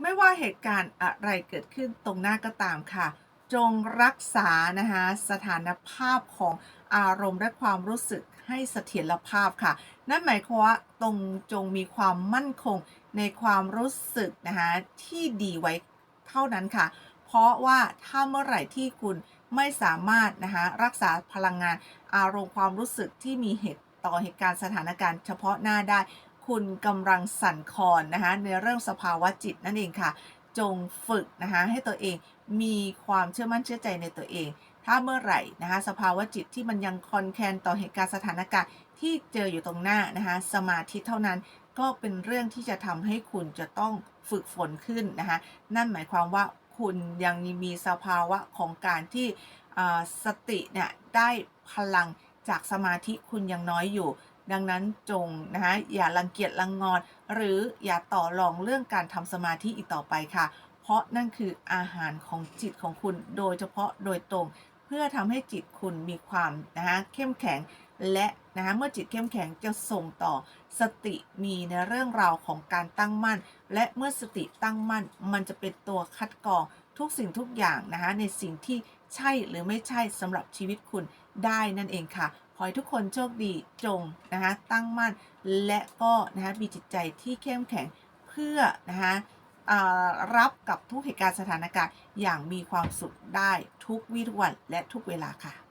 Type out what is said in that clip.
ไม่ว่าเหตุการณ์อะไรเกิดขึ้นตรงหน้าก็ตามค่ะ จงรักษานะคะสถานภาพของอารมณ์และความรู้สึกให้เสถียรภาพค่ะ นั่นหมายความว่าตรงจงมีความมั่นคงในความรู้สึกนะคะที่ดีไว้เท่านั้นค่ะ เพราะว่าถ้าเมื่อไหร่ที่คุณไม่สามารถนะคะรักษาพลังงานอารมณ์ความรู้สึกที่มีเหตุต่อเหตุการณ์สถานการณ์เฉพาะหน้าได้ คุณกำลังสั่นคลอนนะคะในเรื่องสภาวะจิตนั่นเองค่ะ จงฝึกนะคะให้ตัวเองมีความเชื่อมั่นเชื่อใจในตัวเอง ถ้าเมื่อไหร่นะคะสภาวะจิตที่มันยังคอนแคนต่อเหตุการณ์สถานการณ์ที่เจออยู่ตรงหน้านะคะสมาธิเท่านั้นก็เป็นเรื่องที่จะทำให้คุณจะต้องฝึกฝนขึ้นนะคะนั่นหมายความว่าคุณยังมีสภาวะของการที่อ่าสติเนี่ยได้พลังจากสมาธิคุณยังน้อยอยู่ ดังนั้นจงนะคะอย่ารังเกียจรังงอน หรืออย่าต่อรองเรื่องการทำสมาธิอีกต่อไปค่ะ เพราะนั่นคืออาหารของจิตของคุณโดยเฉพาะโดยตรง เพื่อทำให้จิตคุณมีความนะคะเข้มแข็งและนะคะเมื่อจิตเข้มแข็งจะส่งต่อสติมีในเรื่องราวของการตั้งมั่น และเมื่อสติตั้งมั่น มันจะเป็นตัวคัดกรองทุกสิ่งทุกอย่างนะคะในสิ่งที่ใช่หรือไม่ใช่สำหรับชีวิตคุณได้นั่นเองค่ะ ขอให้ทุกคนโชคดีจงนะคะตั้งมั่นและก็นะคะมีจิตใจที่เข้มแข็งเพื่อนะคะรับกับทุกเหตุการณ์สถานการณ์อย่างมีความสุขได้ทุกวี่ทุกวันและทุกเวลาค่ะ